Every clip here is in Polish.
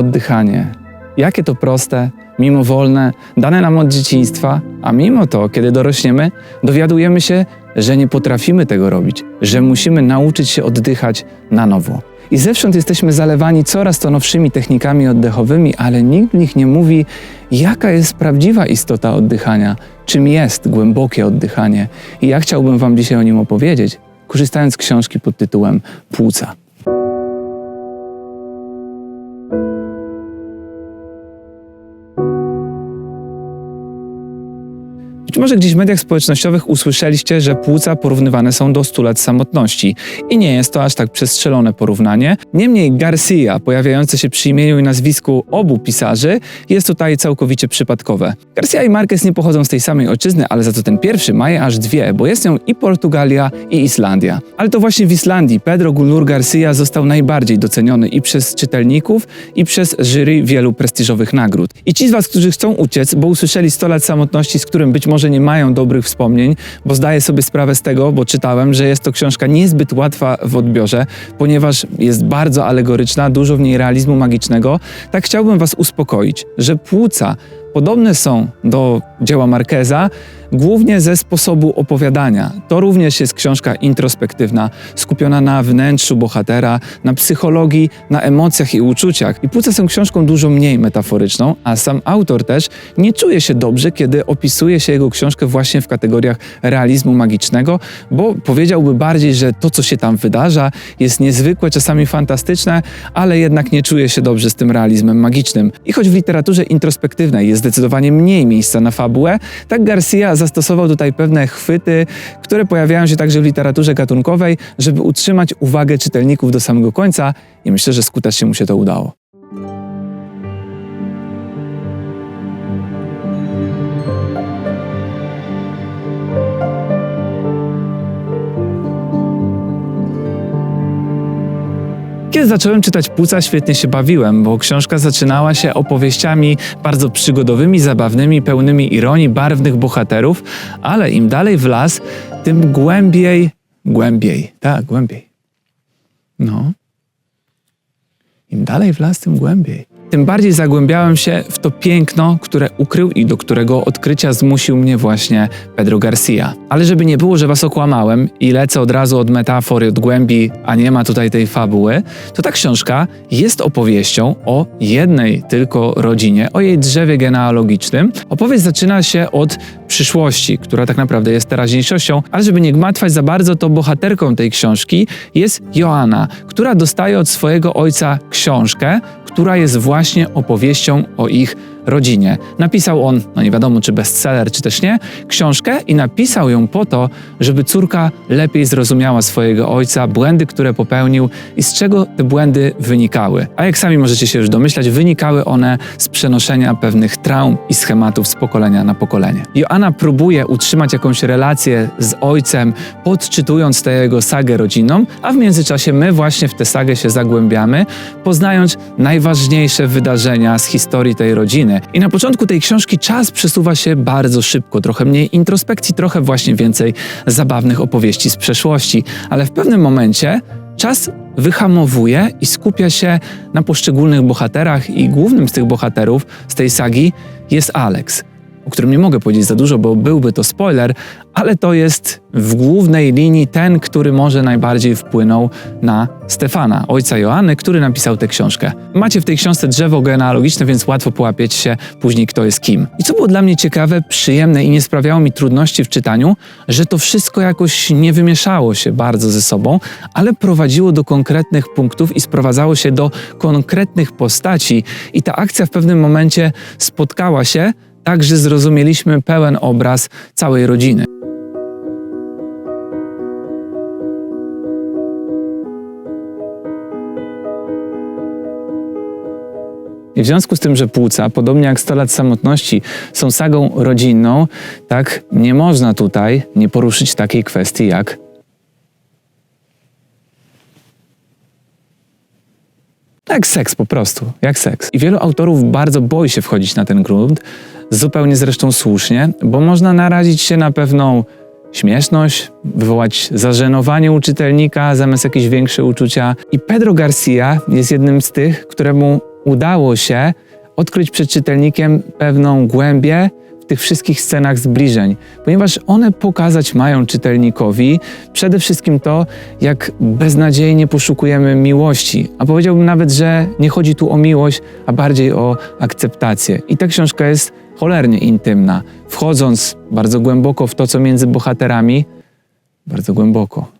oddychanie. Jakie to proste, mimowolne, dane nam od dzieciństwa, a mimo to, kiedy dorośniemy, dowiadujemy się, że nie potrafimy tego robić, że musimy nauczyć się oddychać na nowo. I zewsząd jesteśmy zalewani coraz to nowszymi technikami oddechowymi, ale nikt w nich nie mówi, jaka jest prawdziwa istota oddychania, czym jest głębokie oddychanie. I ja chciałbym Wam dzisiaj o nim opowiedzieć, korzystając z książki pod tytułem Płuca. Może gdzieś w mediach społecznościowych usłyszeliście, że płuca porównywane są do 100 lat samotności. I nie jest to aż tak przestrzelone porównanie. Niemniej Garcia, pojawiające się przy imieniu i nazwisku obu pisarzy, jest tutaj całkowicie przypadkowe. Garcia i Marquez nie pochodzą z tej samej ojczyzny, ale za to ten pierwszy ma je aż dwie, bo jest nią i Portugalia, i Islandia. Ale to właśnie w Islandii Pedro Gulnur Garcia został najbardziej doceniony i przez czytelników, i przez jury wielu prestiżowych nagród. I ci z Was, którzy chcą uciec, bo usłyszeli 100 lat samotności, z którym być może nie mają dobrych wspomnień, bo zdaję sobie sprawę z tego, bo czytałem, że jest to książka niezbyt łatwa w odbiorze, ponieważ jest bardzo alegoryczna, dużo w niej realizmu magicznego. Tak chciałbym Was uspokoić, że płuca podobne są do dzieła Marqueza, głównie ze sposobu opowiadania. To również jest książka introspektywna, skupiona na wnętrzu bohatera, na psychologii, na emocjach i uczuciach. I Płuca są książką dużo mniej metaforyczną, a sam autor też nie czuje się dobrze, kiedy opisuje się jego książkę właśnie w kategoriach realizmu magicznego, bo powiedziałby bardziej, że to, co się tam wydarza, jest niezwykłe, czasami fantastyczne, ale jednak nie czuje się dobrze z tym realizmem magicznym. I choć w literaturze introspektywnej jest zdecydowanie mniej miejsca na fabułę, tak Garcia zastosował tutaj pewne chwyty, które pojawiają się także w literaturze gatunkowej, żeby utrzymać uwagę czytelników do samego końca i myślę, że skutecznie mu się to udało. Kiedy zacząłem czytać Płuca, świetnie się bawiłem, bo książka zaczynała się opowieściami bardzo przygodowymi, zabawnymi, pełnymi ironii, barwnych bohaterów, ale im dalej w las, tym głębiej, głębiej, tak, głębiej. No. Im dalej w las, tym głębiej. Tym bardziej zagłębiałem się w to piękno, które ukrył i do którego odkrycia zmusił mnie właśnie Pedro Garcia. Ale żeby nie było, że was okłamałem i lecę od razu od metafory, od głębi, a nie ma tutaj tej fabuły, to ta książka jest opowieścią o jednej tylko rodzinie, o jej drzewie genealogicznym. Opowieść zaczyna się od przyszłości, która tak naprawdę jest teraźniejszością, ale żeby nie gmatwać za bardzo, to bohaterką tej książki jest Joanna, która dostaje od swojego ojca książkę, która jest właśnie opowieścią o ich rodzinie. Napisał on, no nie wiadomo czy bestseller, czy też nie, książkę i napisał ją po to, żeby córka lepiej zrozumiała swojego ojca, błędy, które popełnił i z czego te błędy wynikały. A jak sami możecie się już domyślać, wynikały one z przenoszenia pewnych traum i schematów z pokolenia na pokolenie. Joanna próbuje utrzymać jakąś relację z ojcem, podczytując tę jego sagę rodzinną, a w międzyczasie my właśnie w tę sagę się zagłębiamy, poznając najważniejsze wydarzenia z historii tej rodziny. I na początku tej książki czas przesuwa się bardzo szybko, trochę mniej introspekcji, trochę właśnie więcej zabawnych opowieści z przeszłości, ale w pewnym momencie czas wyhamowuje i skupia się na poszczególnych bohaterach i głównym z tych bohaterów z tej sagi jest Alex o którym nie mogę powiedzieć za dużo, bo byłby to spoiler, ale to jest w głównej linii ten, który może najbardziej wpłynął na Stefana, ojca Joanny, który napisał tę książkę. Macie w tej książce drzewo genealogiczne, więc łatwo połapieć się później, kto jest kim. I co było dla mnie ciekawe, przyjemne i nie sprawiało mi trudności w czytaniu, że to wszystko jakoś nie wymieszało się bardzo ze sobą, ale prowadziło do konkretnych punktów i sprowadzało się do konkretnych postaci. I ta akcja w pewnym momencie spotkała się tak, że zrozumieliśmy pełen obraz całej rodziny. I w związku z tym, że płuca, podobnie jak 100 lat samotności, są sagą rodzinną, tak nie można tutaj nie poruszyć takiej kwestii jak Jak seks po prostu, jak seks. I wielu autorów bardzo boi się wchodzić na ten grunt, zupełnie zresztą słusznie, bo można narazić się na pewną śmieszność, wywołać zażenowanie u czytelnika zamiast jakieś większe uczucia. I Pedro Garcia jest jednym z tych, któremu udało się odkryć przed czytelnikiem pewną głębię tych wszystkich scenach zbliżeń, ponieważ one pokazać mają czytelnikowi przede wszystkim to, jak beznadziejnie poszukujemy miłości. A powiedziałbym nawet, że nie chodzi tu o miłość, a bardziej o akceptację. I ta książka jest cholernie intymna, wchodząc bardzo głęboko w to, co między bohaterami, bardzo głęboko.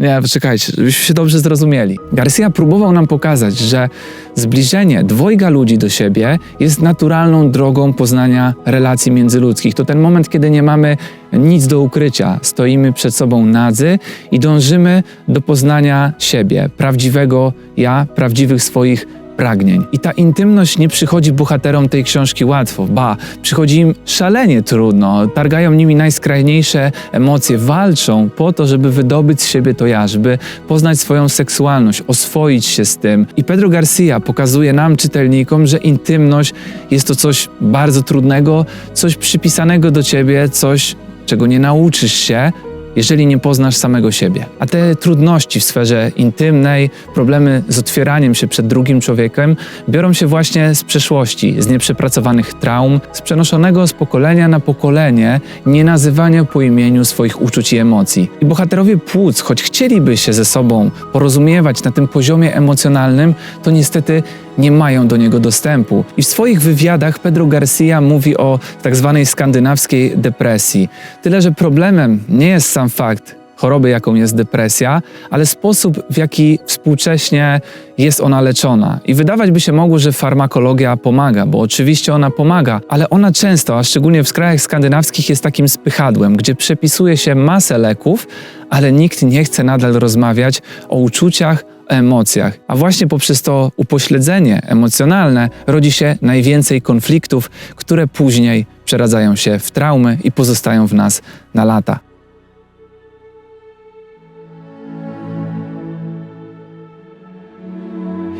Nie, poczekajcie, żebyśmy się dobrze zrozumieli. Garcia próbował nam pokazać, że zbliżenie dwojga ludzi do siebie jest naturalną drogą poznania relacji międzyludzkich. To ten moment, kiedy nie mamy nic do ukrycia, stoimy przed sobą nadzy i dążymy do poznania siebie, prawdziwego ja, prawdziwych swoich pragnień. I ta intymność nie przychodzi bohaterom tej książki łatwo, ba, przychodzi im szalenie trudno. Targają nimi najskrajniejsze emocje, walczą po to, żeby wydobyć z siebie to ja, żeby poznać swoją seksualność, oswoić się z tym. I Pedro Garcia pokazuje nam, czytelnikom, że intymność jest to coś bardzo trudnego, coś przypisanego do ciebie, coś, czego nie nauczysz się, jeżeli nie poznasz samego siebie. A te trudności w sferze intymnej, problemy z otwieraniem się przed drugim człowiekiem, biorą się właśnie z przeszłości, z nieprzepracowanych traum, z przenoszonego z pokolenia na pokolenie nienazywania po imieniu swoich uczuć i emocji. I bohaterowie płuc, choć chcieliby się ze sobą porozumiewać na tym poziomie emocjonalnym, to niestety nie mają do niego dostępu. I w swoich wywiadach Pedro Garcia mówi o tak zwanej skandynawskiej depresji. Tyle, że problemem nie jest sam fakt choroby, jaką jest depresja, ale sposób, w jaki współcześnie jest ona leczona. I wydawać by się mogło, że farmakologia pomaga, bo oczywiście ona pomaga, ale ona często, a szczególnie w krajach skandynawskich, jest takim spychadłem, gdzie przepisuje się masę leków, ale nikt nie chce nadal rozmawiać o uczuciach, emocjach. A właśnie poprzez to upośledzenie emocjonalne rodzi się najwięcej konfliktów, które później przeradzają się w traumy i pozostają w nas na lata.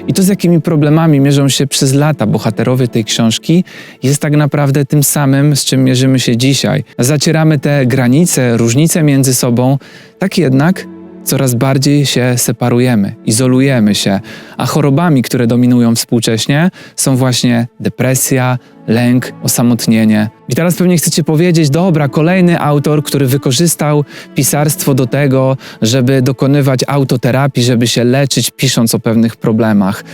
I to, z jakimi problemami mierzą się przez lata bohaterowie tej książki, jest tak naprawdę tym samym, z czym mierzymy się dzisiaj. Zacieramy te granice, różnice między sobą, tak jednak coraz bardziej się separujemy, izolujemy się, a chorobami, które dominują współcześnie, są właśnie depresja, lęk, osamotnienie. I teraz pewnie chcecie powiedzieć, dobra, kolejny autor, który wykorzystał pisarstwo do tego, żeby dokonywać autoterapii, żeby się leczyć, pisząc o pewnych problemach.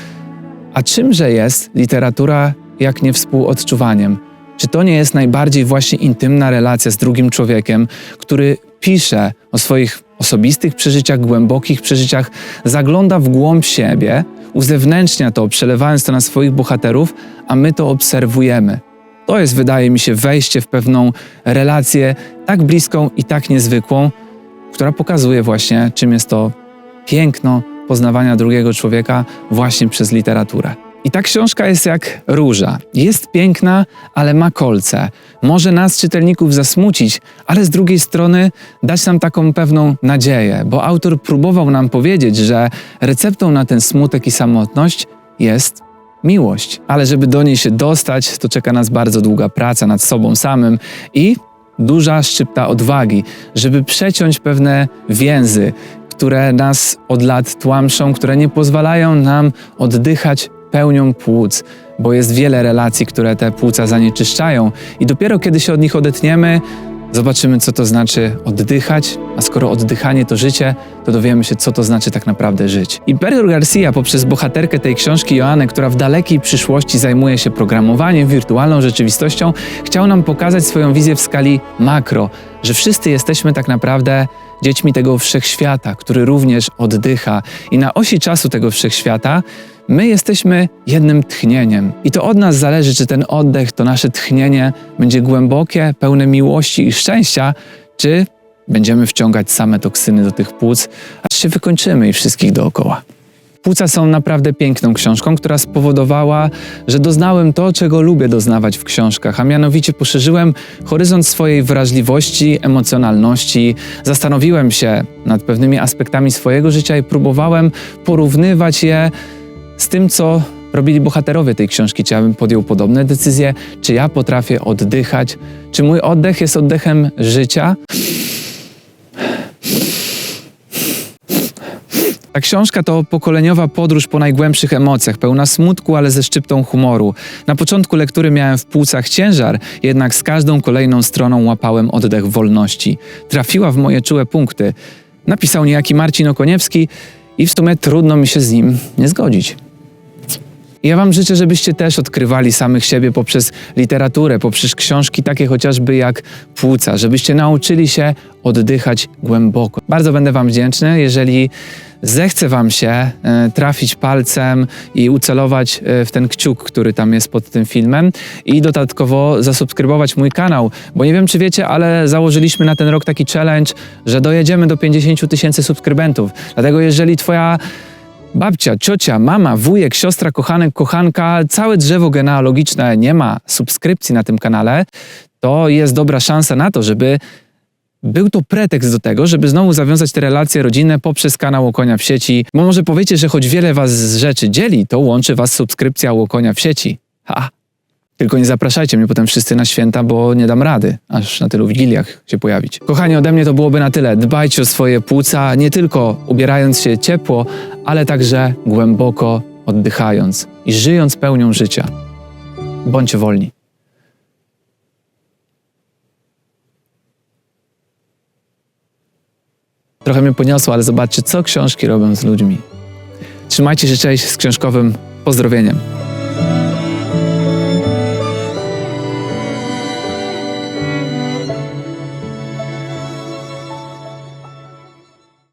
A czymże jest literatura, jak nie współodczuwaniem? Czy to nie jest najbardziej właśnie intymna relacja z drugim człowiekiem, który pisze o swoich osobistych przeżyciach, głębokich przeżyciach, zagląda w głąb siebie, uzewnętrznia to, przelewając to na swoich bohaterów, a my to obserwujemy. To jest, wydaje mi się, wejście w pewną relację tak bliską i tak niezwykłą, która pokazuje właśnie, czym jest to piękno poznawania drugiego człowieka właśnie przez literaturę. I ta książka jest jak róża. Jest piękna, ale ma kolce. Może nas, czytelników, zasmucić, ale z drugiej strony dać nam taką pewną nadzieję, bo autor próbował nam powiedzieć, że receptą na ten smutek i samotność jest miłość. Ale żeby do niej się dostać, to czeka nas bardzo długa praca nad sobą samym i duża szczypta odwagi, żeby przeciąć pewne więzy, które nas od lat tłamszą, które nie pozwalają nam oddychać pełnią płuc, bo jest wiele relacji, które te płuca zanieczyszczają i dopiero kiedy się od nich odetniemy, zobaczymy, co to znaczy oddychać, a skoro oddychanie to życie, to dowiemy się, co to znaczy tak naprawdę żyć. I Pedro Garcia poprzez bohaterkę tej książki Joannę, która w dalekiej przyszłości zajmuje się programowaniem, wirtualną rzeczywistością, chciał nam pokazać swoją wizję w skali makro, że wszyscy jesteśmy tak naprawdę dziećmi tego wszechświata, który również oddycha i na osi czasu tego wszechświata My jesteśmy jednym tchnieniem i to od nas zależy, czy ten oddech, to nasze tchnienie będzie głębokie, pełne miłości i szczęścia, czy będziemy wciągać same toksyny do tych płuc, aż się wykończymy i wszystkich dookoła. Płuca są naprawdę piękną książką, która spowodowała, że doznałem to, czego lubię doznawać w książkach, a mianowicie poszerzyłem horyzont swojej wrażliwości, emocjonalności, zastanowiłem się nad pewnymi aspektami swojego życia i próbowałem porównywać je z tym, co robili bohaterowie tej książki. Czy ja bym podjął podobne decyzje? Czy ja potrafię oddychać? Czy mój oddech jest oddechem życia? Ta książka to pokoleniowa podróż po najgłębszych emocjach, pełna smutku, ale ze szczyptą humoru. Na początku lektury miałem w płucach ciężar, jednak z każdą kolejną stroną łapałem oddech wolności. Trafiła w moje czułe punkty. Napisał niejaki Marcin Okoniewski i w sumie trudno mi się z nim nie zgodzić. Ja Wam życzę, żebyście też odkrywali samych siebie poprzez literaturę, poprzez książki takie chociażby jak Płuca, żebyście nauczyli się oddychać głęboko. Bardzo będę Wam wdzięczny, jeżeli zechce Wam się e, trafić palcem i ucelować e, w ten kciuk, który tam jest pod tym filmem i dodatkowo zasubskrybować mój kanał, bo nie wiem czy wiecie, ale założyliśmy na ten rok taki challenge, że dojedziemy do 50 000 tysięcy subskrybentów. Dlatego jeżeli Twoja babcia, ciocia, mama, wujek, siostra, kochanek, kochanka, całe drzewo genealogiczne nie ma subskrypcji na tym kanale, to jest dobra szansa na to, żeby był to pretekst do tego, żeby znowu zawiązać te relacje rodzinne poprzez kanał Łokonia w sieci. Bo może powiecie, że choć wiele was z rzeczy dzieli, to łączy was subskrypcja Łokonia w sieci. Ha! Tylko nie zapraszajcie mnie potem wszyscy na święta, bo nie dam rady, aż na tylu wigiliach się pojawić. Kochani, ode mnie to byłoby na tyle. Dbajcie o swoje płuca, nie tylko ubierając się ciepło, ale także głęboko oddychając i żyjąc pełnią życia. Bądźcie wolni. Trochę mnie poniosło, ale zobaczcie, co książki robią z ludźmi. Trzymajcie się, cześć z książkowym pozdrowieniem.